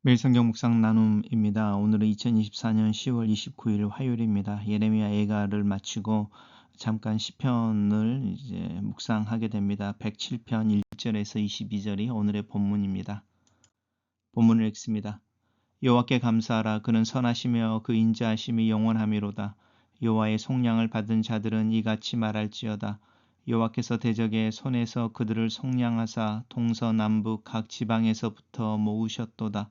매일 성경 묵상 나눔입니다. 오늘은 2024년 10월 29일 화요일입니다. 예레미야 애가를 마치고 잠깐 시편을 이제 묵상하게 됩니다. 107편 1절에서 22절이 오늘의 본문입니다. 본문을 읽습니다. 여호와께 감사하라 그는 선하시며 그 인자하심이 영원하미로다. 여호와의 속량을 받은 자들은 이같이 말할지어다. 여호와께서 대적의 손에서 그들을 속량하사 동서남북 각 지방에서부터 모으셨도다.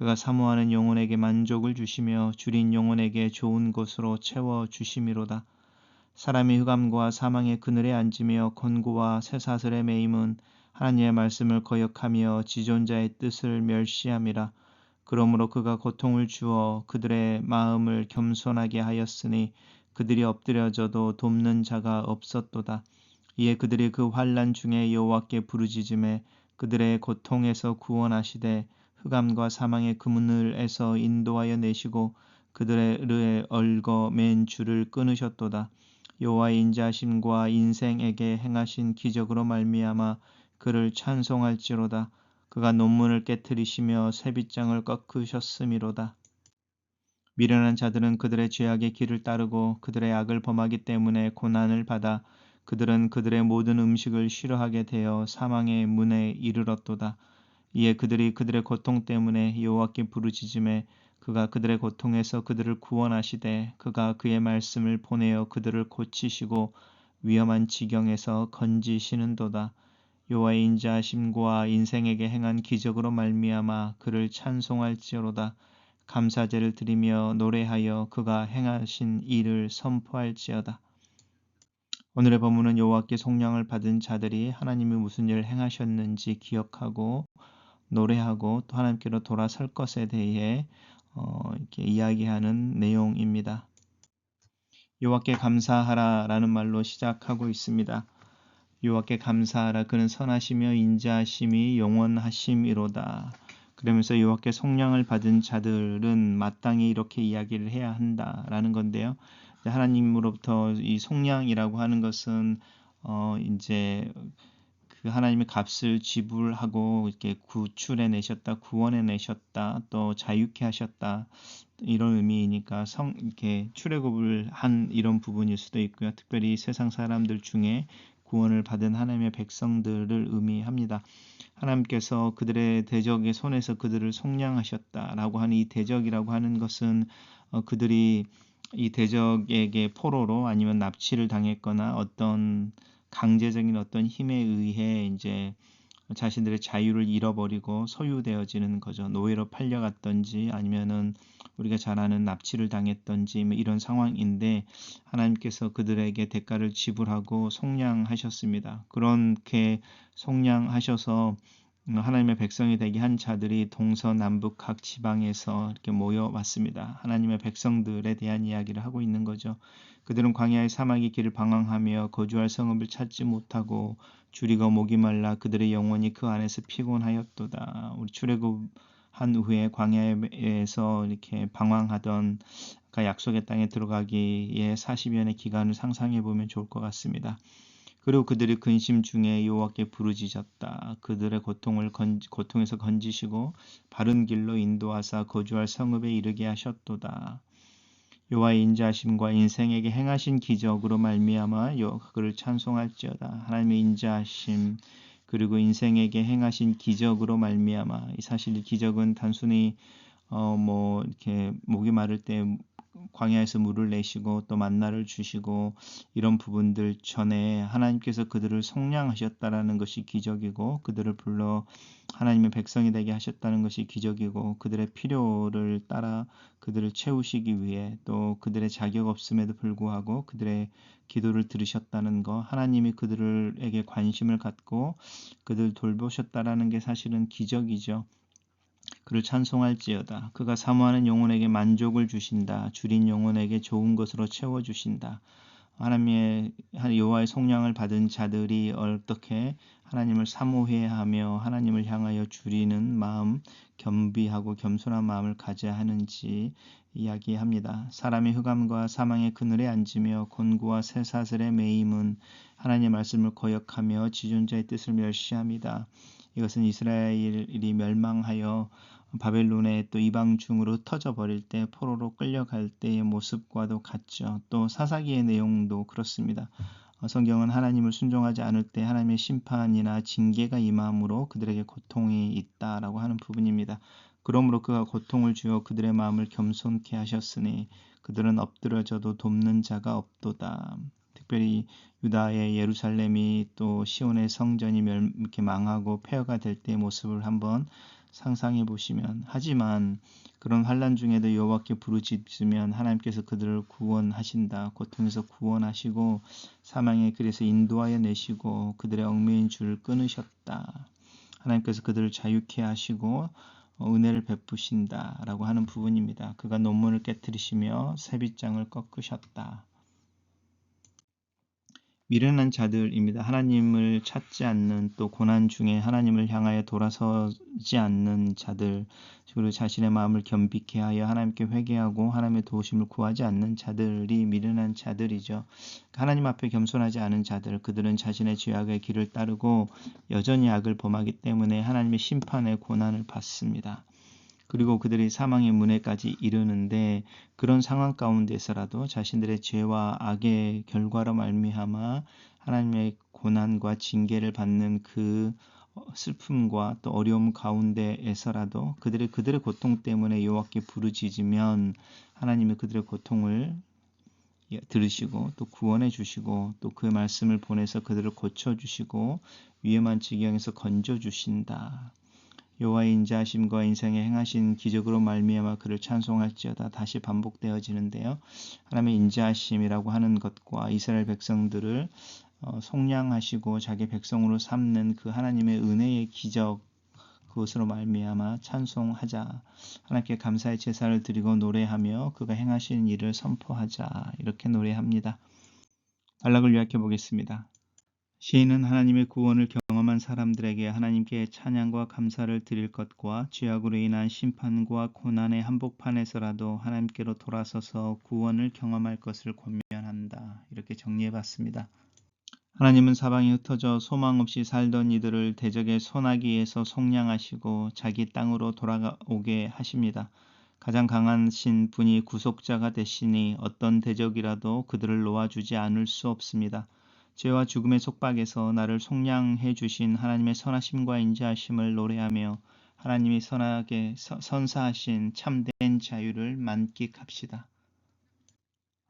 그가 사모하는 영혼에게 만족을 주시며 줄인 영혼에게 좋은 곳으로 채워 주심이로다. 사람이 흑암과 사망의 그늘에 앉으며 권고와 쇠사슬에 매임은 하나님의 말씀을 거역하며 지존자의 뜻을 멸시함이라. 그러므로 그가 고통을 주어 그들의 마음을 겸손하게 하였으니 그들이 엎드려져도 돕는 자가 없었도다. 이에 그들이 그 환란 중에 여호와께 부르짖음에 그들의 고통에서 구원하시되 흑암과 사망의 그문을 에서 인도하여 내시고 그들의 얼거 맨 줄을 끊으셨도다. 여호와의 인자심과 인생에게 행하신 기적으로 말미암아 그를 찬송할지로다. 그가 논문을 깨뜨리시며 새빗장을 꺾으셨음이로다. 미련한 자들은 그들의 죄악의 길을 따르고 그들의 악을 범하기 때문에 고난을 받아 그들은 그들의 모든 음식을 싫어하게 되어 사망의 문에 이르렀도다. 이에 그들이 그들의 고통 때문에 여호와께 부르짖음에 그가 그들의 고통에서 그들을 구원하시되 그가 그의 말씀을 보내어 그들을 고치시고 위험한 지경에서 건지시는도다. 여호와의 인자하심과 인생에게 행한 기적으로 말미암아 그를 찬송할지어로다. 감사제를 드리며 노래하여 그가 행하신 일을 선포할지어다. 오늘의 본문은 여호와께 속량을 받은 자들이 하나님이 무슨 일을 행하셨는지 기억하고 노래하고 또 하나님께로 돌아설 것에 대해 어, 이렇게 이야기하는 내용입니다. 여호와께 감사하라라는 말로 시작하고 있습니다. 여호와께 감사하라 그는 선하시며 인자하심이 영원하심이로다. 그러면서 여호와께 속량을 받은 자들은 마땅히 이렇게 이야기를 해야 한다라는 건데요. 하나님으로부터 이 속량이라고 하는 것은 어 이제 그 하나님의 값을 지불하고 이렇게 구출해 내셨다, 구원해 내셨다, 또 자유케 하셨다 이런 의미이니까 성 이렇게 출애굽을 한 이런 부분일 수도 있고요. 특별히 세상 사람들 중에 구원을 받은 하나님의 백성들을 의미합니다. 하나님께서 그들의 대적의 손에서 그들을 속량하셨다라고 하는 이 대적이라고 하는 것은 어, 그들이 이 대적에게 포로로 아니면 납치를 당했거나 어떤 강제적인 어떤 힘에 의해 이제 자신들의 자유를 잃어버리고 소유되어지는 거죠. 노예로 팔려갔던지 아니면은 우리가 잘 아는 납치를 당했던지 뭐 이런 상황인데 하나님께서 그들에게 대가를 지불하고 속량하셨습니다. 그렇게 속량하셔서 하나님의 백성이 되게 한 자들이 동서남북 각 지방에서 이렇게 모여 왔습니다. 하나님의 백성들에 대한 이야기를 하고 있는 거죠. 그들은 광야의 사막의 길을 방황하며 거주할 성읍을 찾지 못하고 줄이고 목이 말라 그들의 영혼이 그 안에서 피곤하였도다. 우리 출애굽 한 후에 광야에서 이렇게 방황하던 그 약속의 땅에 들어가기에 40여년의 기간을 상상해 보면 좋을 것 같습니다. 그리고 그들이 근심 중에 여호와께 부르짖었다. 그들의 고통을 건, 고통에서 건지시고 바른 길로 인도하사 거주할 성읍에 이르게 하셨도다. 여호와의 인자하심과 인생에게 행하신 기적으로 말미암아 그를 찬송할지어다. 하나님의 인자하심 그리고 인생에게 행하신 기적으로 말미암아 이 사실 이 기적은 단순히 어 뭐 이렇게 목이 마를 때 광야에서 물을 내시고 또 만나를 주시고 이런 부분들 전에 하나님께서 그들을 속량하셨다라는 것이 기적이고 그들을 불러 하나님의 백성이 되게 하셨다는 것이 기적이고 그들의 필요를 따라 그들을 채우시기 위해 또 그들의 자격 없음에도 불구하고 그들의 기도를 들으셨다는 거 하나님이 그들에게 관심을 갖고 그들 돌보셨다라는 게 사실은 기적이죠. 그를 찬송할지어다. 그가 사모하는 영혼에게 만족을 주신다. 줄인 영혼에게 좋은 것으로 채워 주신다. 하나님의 여호와의 속량을 받은 자들이 어떻게 하나님을 사모해하며 하나님을 향하여 줄이는 마음, 겸비하고 겸손한 마음을 가져야 하는지 이야기합니다. 사람의 흑암과 사망의 그늘에 앉으며 곤고와 쇠사슬의 매임은 하나님의 말씀을 거역하며 지존자의 뜻을 멸시합니다. 이것은 이스라엘이 멸망하여 바벨론의 또 이방 중으로 터져 버릴 때 포로로 끌려갈 때의 모습과도 같죠. 또 사사기의 내용도 그렇습니다. 어, 성경은 하나님을 순종하지 않을 때 하나님의 심판이나 징계가 임함으로 그들에게 고통이 있다라고 하는 부분입니다. 그러므로 그가 고통을 주어 그들의 마음을 겸손케 하셨으니 그들은 엎드려져도 돕는 자가 없도다. 특별히 유다의 예루살렘이 또 시온의 성전이 이렇게 망하고 폐허가 될 때의 모습을 한번 상상해 보시면 하지만 그런 환란 중에도 여호와께 부르짖으면 하나님께서 그들을 구원하신다. 고통에서 구원하시고 사망의 길에서 인도하여 내시고 그들의 얽매인 줄을 끊으셨다. 하나님께서 그들을 자유케 하시고 은혜를 베푸신다라고 하는 부분입니다. 그가 논문을 깨뜨리시며 새빗장을 꺾으셨다. 미련한 자들입니다. 하나님을 찾지 않는 또 고난 중에 하나님을 향하여 돌아서지 않는 자들 그리고 자신의 마음을 겸비케 하여 하나님께 회개하고 하나님의 도우심을 구하지 않는 자들이 미련한 자들이죠. 하나님 앞에 겸손하지 않은 자들 그들은 자신의 죄악의 길을 따르고 여전히 악을 범하기 때문에 하나님의 심판의 고난을 받습니다. 그리고 그들이 사망의 문에까지 이르는데 그런 상황 가운데서라도 자신들의 죄와 악의 결과로 말미암아 하나님의 고난과 징계를 받는 그 슬픔과 또 어려움 가운데에서라도 그들의 그들의 고통 때문에 여호와께 부르짖으면 하나님이 그들의 고통을 들으시고 또 구원해 주시고 또 그 말씀을 보내서 그들을 고쳐 주시고 위험한 지경에서 건져 주신다. 여호와의 인자하심과 인생에 행하신 기적으로 말미암아 그를 찬송할지어다 다시 반복되어지는데요. 하나님의 인자하심이라고 하는 것과 이스라엘 백성들을 어, 속량하시고 자기 백성으로 삼는 그 하나님의 은혜의 기적 그것으로 말미암아 찬송하자 하나님께 감사의 제사를 드리고 노래하며 그가 행하신 일을 선포하자 이렇게 노래합니다. 단락을 요약해 보겠습니다. 시인은 하나님의 구원을 사람들에게 하나님께 찬양과 감사를 드릴 것과 죄악으로 인한 심판과 고난의 한복판에서라도 하나님께로 돌아서서 구원을 경험할 것을 권면한다. 이렇게 정리해 봤습니다. 하나님은 사방이 흩어져 소망 없이 살던 이들을 대적의 소나기에서 속량하시고 자기 땅으로 돌아오게 하십니다. 가장 강하신 분이 구속자가 되시니 어떤 대적이라도 그들을 놓아주지 않을 수 없습니다. 죄와 죽음의 속박에서 나를 속량해 주신 하나님의 선하심과 인자하심을 노래하며 하나님이 선하게 선사하신 참된 자유를 만끽합시다.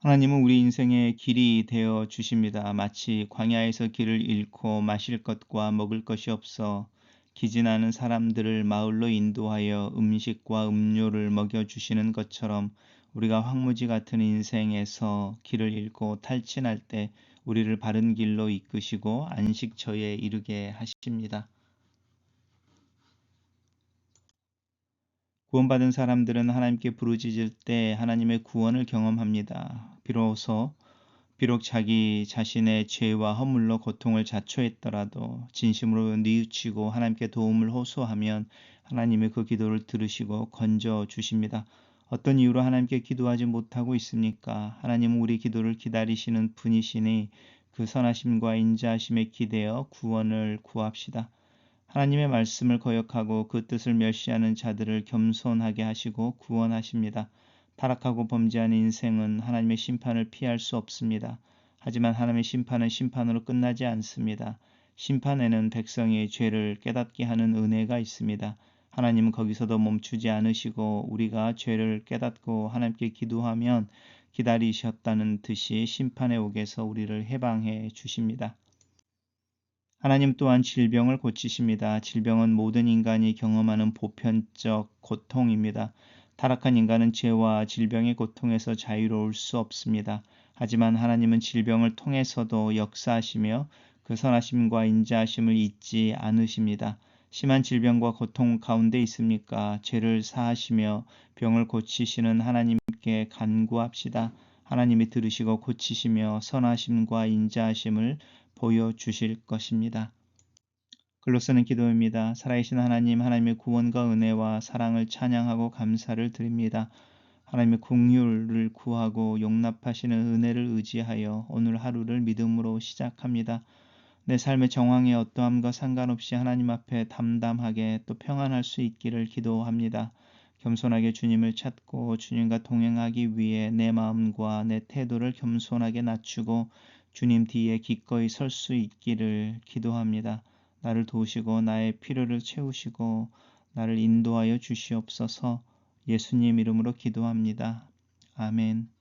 하나님은 우리 인생의 길이 되어 주십니다. 마치 광야에서 길을 잃고 마실 것과 먹을 것이 없어 기진하는 사람들을 마을로 인도하여 음식과 음료를 먹여 주시는 것처럼 우리가 황무지 같은 인생에서 길을 잃고 탈진할 때 우리를 바른 길로 이끄시고 안식처에 이르게 하십니다. 구원받은 사람들은 하나님께 부르짖을 때 하나님의 구원을 경험합니다. 비로소 비록 자기 자신의 죄와 허물로 고통을 자초했더라도 진심으로 뉘우치고 하나님께 도움을 호소하면 하나님의 그 기도를 들으시고 건져 주십니다. 어떤 이유로 하나님께 기도하지 못하고 있습니까? 하나님은 우리 기도를 기다리시는 분이시니 그 선하심과 인자하심에 기대어 구원을 구합시다. 하나님의 말씀을 거역하고 그 뜻을 멸시하는 자들을 겸손하게 하시고 구원하십니다. 타락하고 범죄한 인생은 하나님의 심판을 피할 수 없습니다. 하지만 하나님의 심판은 심판으로 끝나지 않습니다. 심판에는 백성의 죄를 깨닫게 하는 은혜가 있습니다. 하나님은 거기서도 멈추지 않으시고 우리가 죄를 깨닫고 하나님께 기도하면 기다리셨다는 듯이 심판의 옥에서 우리를 해방해 주십니다. 하나님 또한 질병을 고치십니다. 질병은 모든 인간이 경험하는 보편적 고통입니다. 타락한 인간은 죄와 질병의 고통에서 자유로울 수 없습니다. 하지만 하나님은 질병을 통해서도 역사하시며 그 선하심과 인자하심을 잊지 않으십니다. 심한 질병과 고통 가운데 있습니까? 죄를 사하시며 병을 고치시는 하나님께 간구합시다. 하나님이 들으시고 고치시며 선하심과 인자하심을 보여주실 것입니다. 글로 쓰는 기도입니다. 살아계신 하나님, 하나님의 구원과 은혜와 사랑을 찬양하고 감사를 드립니다. 하나님의 궁휼을 구하고 용납하시는 은혜를 의지하여 오늘 하루를 믿음으로 시작합니다. 내 삶의 정황에 어떠함과 상관없이 하나님 앞에 담담하게 또 평안할 수 있기를 기도합니다. 겸손하게 주님을 찾고 주님과 동행하기 위해 내 마음과 내 태도를 겸손하게 낮추고 주님 뒤에 기꺼이 설 수 있기를 기도합니다. 나를 도우시고 나의 필요를 채우시고 나를 인도하여 주시옵소서 예수님 이름으로 기도합니다. 아멘.